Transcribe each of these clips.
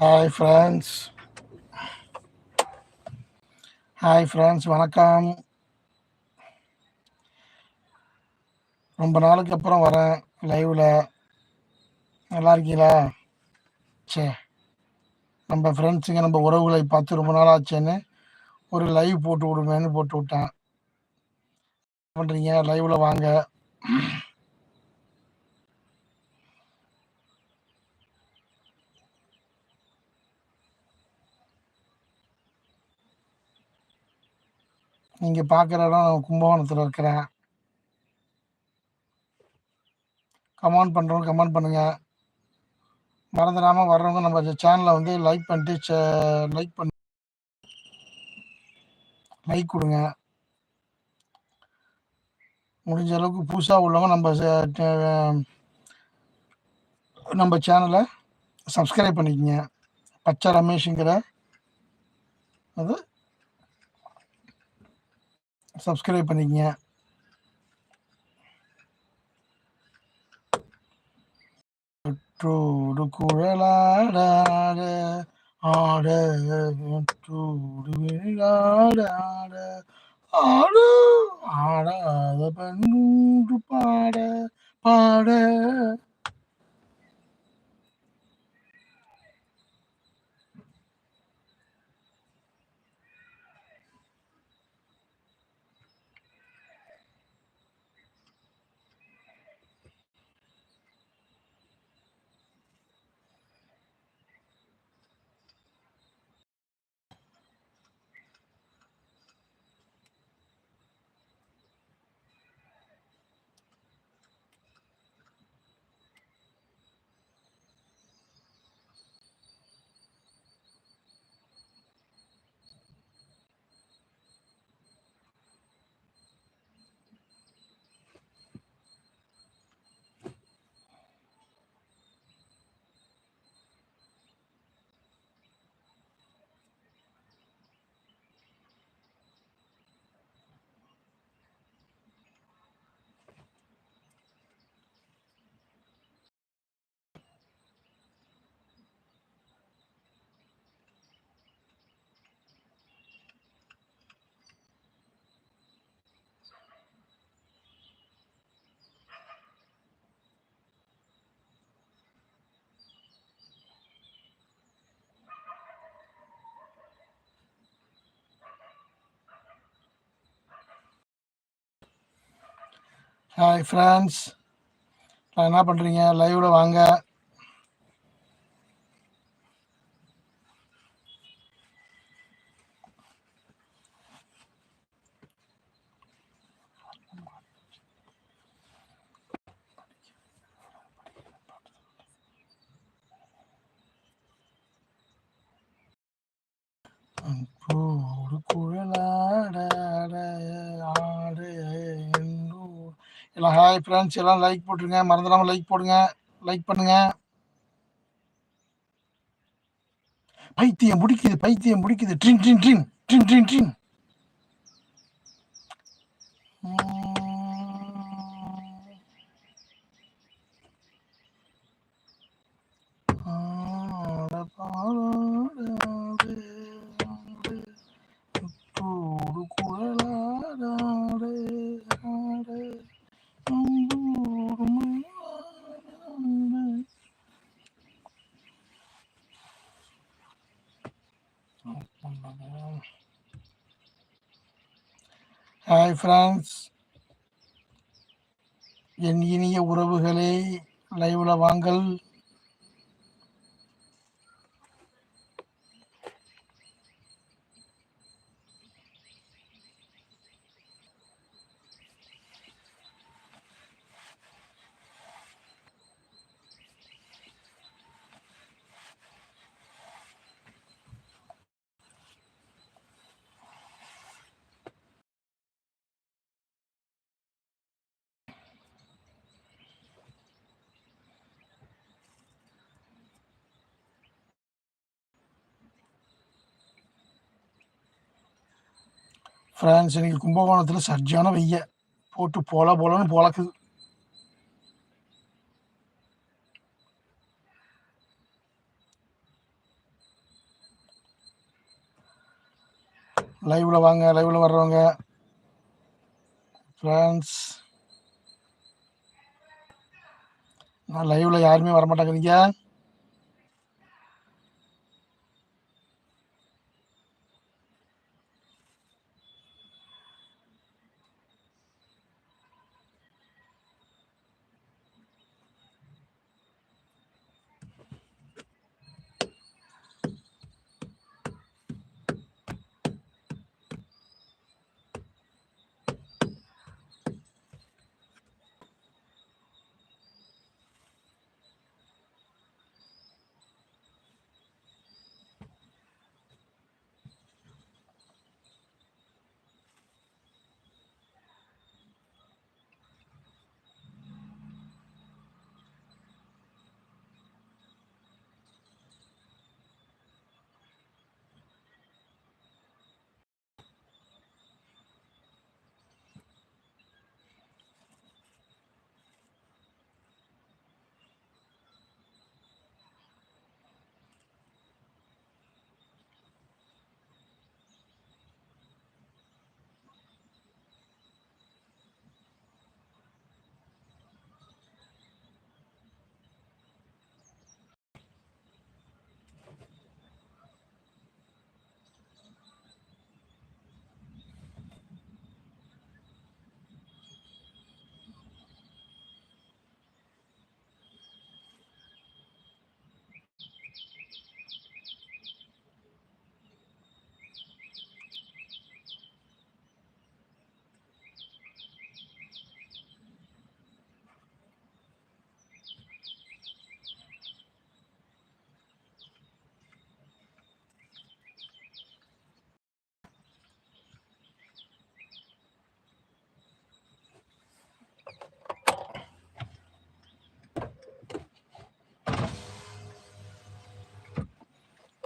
Hi friends hi friends வணக்கம். ரொம்ப நாளுக்கு அப்புறம் வரேன் லைவில் நல்லா இருக்கீங்களா? சே நம்ம ஃப்ரெண்ட்ஸுங்க நம்ம உறவுகளை பார்த்து ரொம்ப நாள் ஆச்சுன்னு ஒரு லைவ் போட்டு விடுமேன்னு போட்டு விட்டேன். பண்ணுறீங்க லைவில் வாங்க. நீங்கள் பார்க்குற இடம் கும்பகோணத்தில் இருக்கிறேன். கமெண்ட் பண்ணுறவங்க கமெண்ட் பண்ணுங்கள் மறந்துடாமல் வர்றவங்க நம்ம சேனலை வந்து லைக் பண்ணிட்டு லைக் பண்ணி. லைக் கொடுங்க. முடிஞ்ச அளவுக்கு புதுசாக உள்ளவங்க நம்ம நம்ம சேனலை சப்ஸ்கிரைப் பண்ணிக்கங்க. பச்சை ரமேஷுங்கிற அது சப்ஸ்கிரைப் பண்ணிக்கங்க. ூடு குழலாட ஆட தூடு விளையாட ஆடு ஆடாத பெண்ணூடு பாட பாட. ஹாய் ஃப்ரெண்ட்ஸ் என்ன பண்ணுறீங்க லைவில் வாங்க. ஒரு குழலாட எல்லாம் ஹாய் ஃப்ரெண்ட்ஸ் எல்லாம் லைக் போட்டுருங்க. மறந்துடாமல் லைக் போடுங்க. லைக் பண்ணுங்க. பைத்தியம் முடிக்குது பைத்தியம் முடிக்குது ட்ரின் ட்ரின் ட்ரின் ட்ரின் ட்ரின் ட்ரின் உம். ஆட பாடாடு ஆடு தூடு குழலாடாடு ஆடு அம்பூரு மயிலாடாடு. ஹாய் ஃப்ரெண்ட்ஸ் என் இனிய உறவுகளே லைவ்ல வாங்கல். ஃப்ரான்ஸ் இன்னைக்கு கும்பகோணத்தில் சர்ஜான வெய்ய போட்டு போல போலன்னு பொழக்குது லைவில் வாங்க லைவில் வர்றவங்க. ஃப்ரான்ஸ் நான் லைவில் யாருமே வரமாட்டாங்கிறீங்க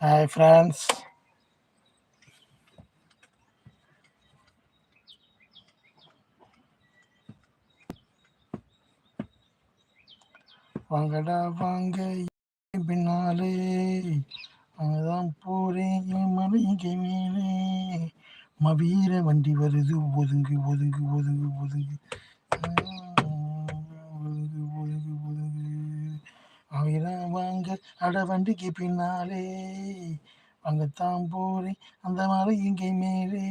ஹாய் ஃப்ரெண்ட்ஸ் வாங்கடா வாங்க பின்னாலே. அங்கதான் போறேன் மலைக்கு மேலே. மவீர வண்டி வருது ஒதுங்கு ஒதுங்கு ஒதுங்கு ஒதுங்கு. அட வண்டிக்கு பின்னாலே அங்கத்தான் போறேன். அந்த மலை இங்கே மேலே.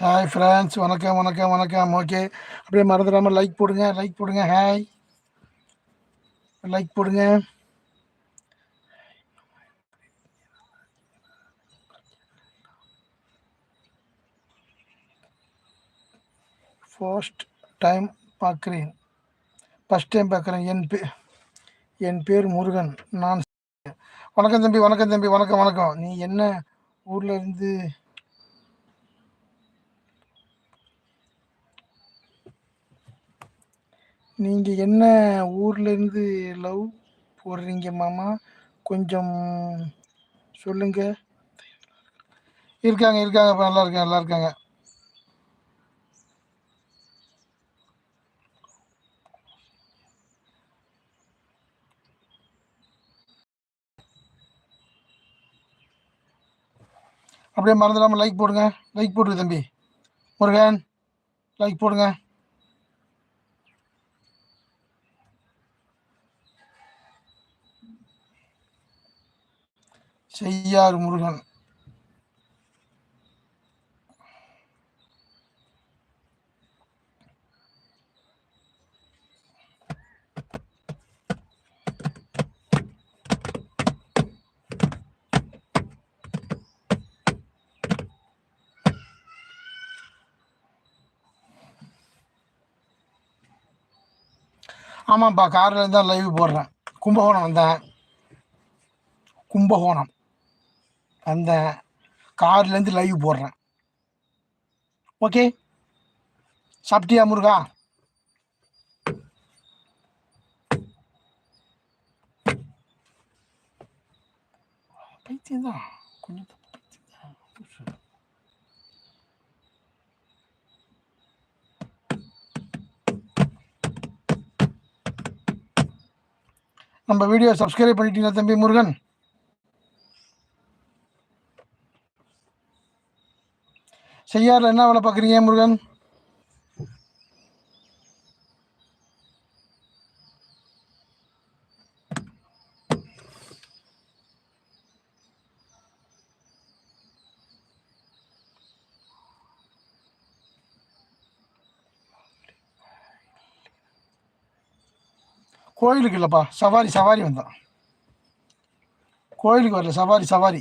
ஹாய் ஃப்ரெண்ட்ஸ் வணக்கம் வணக்கம் வணக்கம். ஓகே அப்படியே மறந்துடாமல் லைக் போடுங்க லைக் போடுங்க. ஹாய் லைக் போடுங்க. ஃபர்ஸ்ட் டைம் பார்க்குறேன். ஃபஸ்ட் டைம் பார்க்குறேன். என் பே என் பேர் முருகன். நான் வணக்கம் தம்பி வணக்கம் தம்பி வணக்கம் வணக்கம். நீ என்ன ஊரில் இருந்து நீங்கள் என்ன ஊர்லேருந்து லவ் போடுறீங்க மாமா? கொஞ்சம் சொல்லுங்க. இருக்காங்க இருக்காங்க இப்போ நல்லா இருக்காங்க நல்லா இருக்காங்க. அப்படியே மறந்துடாமல் லைக் போடுங்க. லைக் போட்டுரு தம்பி. முருகன் லைக் போடுங்க. செய்யார் முருகன். ஆமாம்ப்பா கார்லேருந்து தான் லைவ் போடுறேன். கும்பகோணம் வந்தேன். கும்பகோணம். அந்த கார்லேருந்து லைவ் போடுறேன். ஓகே சாப்பிட்டியா முருகா? பைத்தியம் தான் கொஞ்சம் நம்ம வீடியோ சப்ஸ்கிரைப் பண்ணிட்டீங்களா தம்பி முருகன்? செய்யாரில் என்ன வேலை பார்க்குறீங்க முருகன்? கோயிலுக்கு இல்லைப்பா சவாரி சவாரி வந்தான். கோயிலுக்கு வரல சவாரி சவாரி.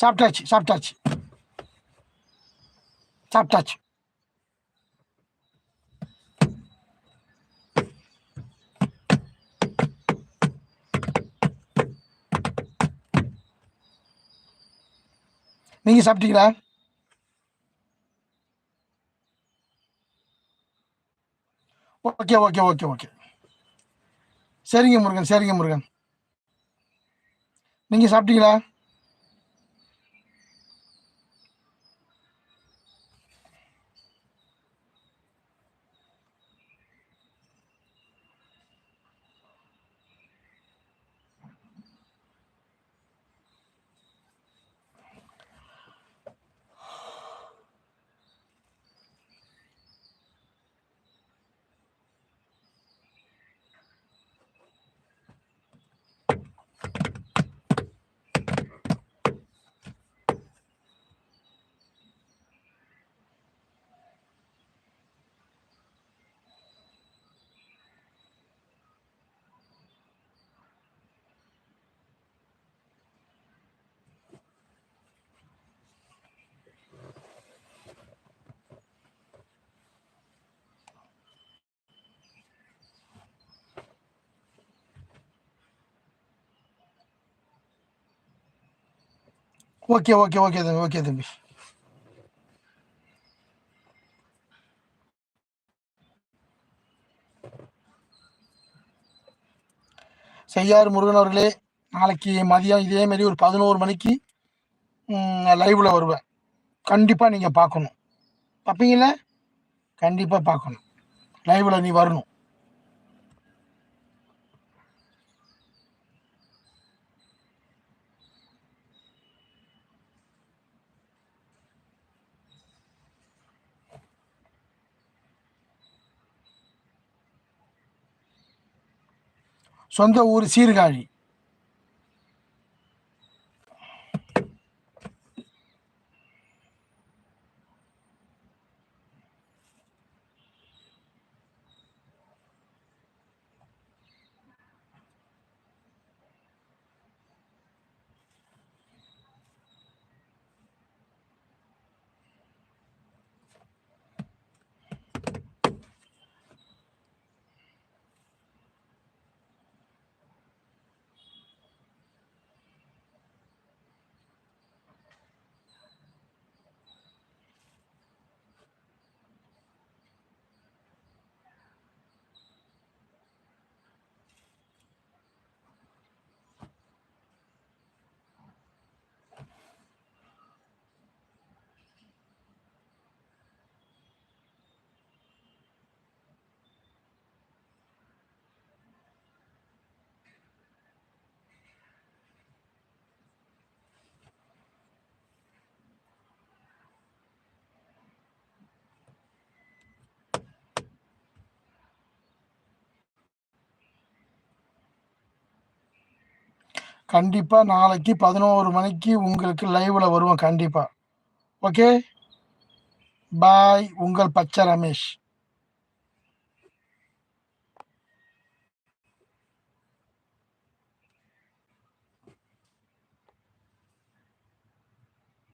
சாப்பிட்டாச்சு சாப்பிட்டாச்சு. சாப்பிட்டாச்சு. நீங்கள் சாப்பிட்டீங்களா? Okay okay okay okay. சரிங்க முருகன் சரிங்க முருகன். நீங்கள் சாப்பிட்டீங்களா? ஓகே ஓகே ஓகே தம்பி ஓகே தம்பி. செய்யார் முருகன் அவர்களே நாளைக்கு மதியம் இதே மாதிரி ஒரு பதினோரு மணிக்கு லைவ்ல வருவேன். கண்டிப்பாக நீங்கள் பார்க்கணும். பார்ப்பீங்களா கண்டிப்பாக பார்க்கணும். லைவில் நீ வரணும். சொந்த ஊர் சீர்காழி. கண்டிப்பாக நாளைக்கு பதினோரு மணிக்கு உங்களுக்கு லைவில் வருவோம் கண்டிப்பாக ஓகே பாய் உங்கள் பச்சை ரமேஷ்.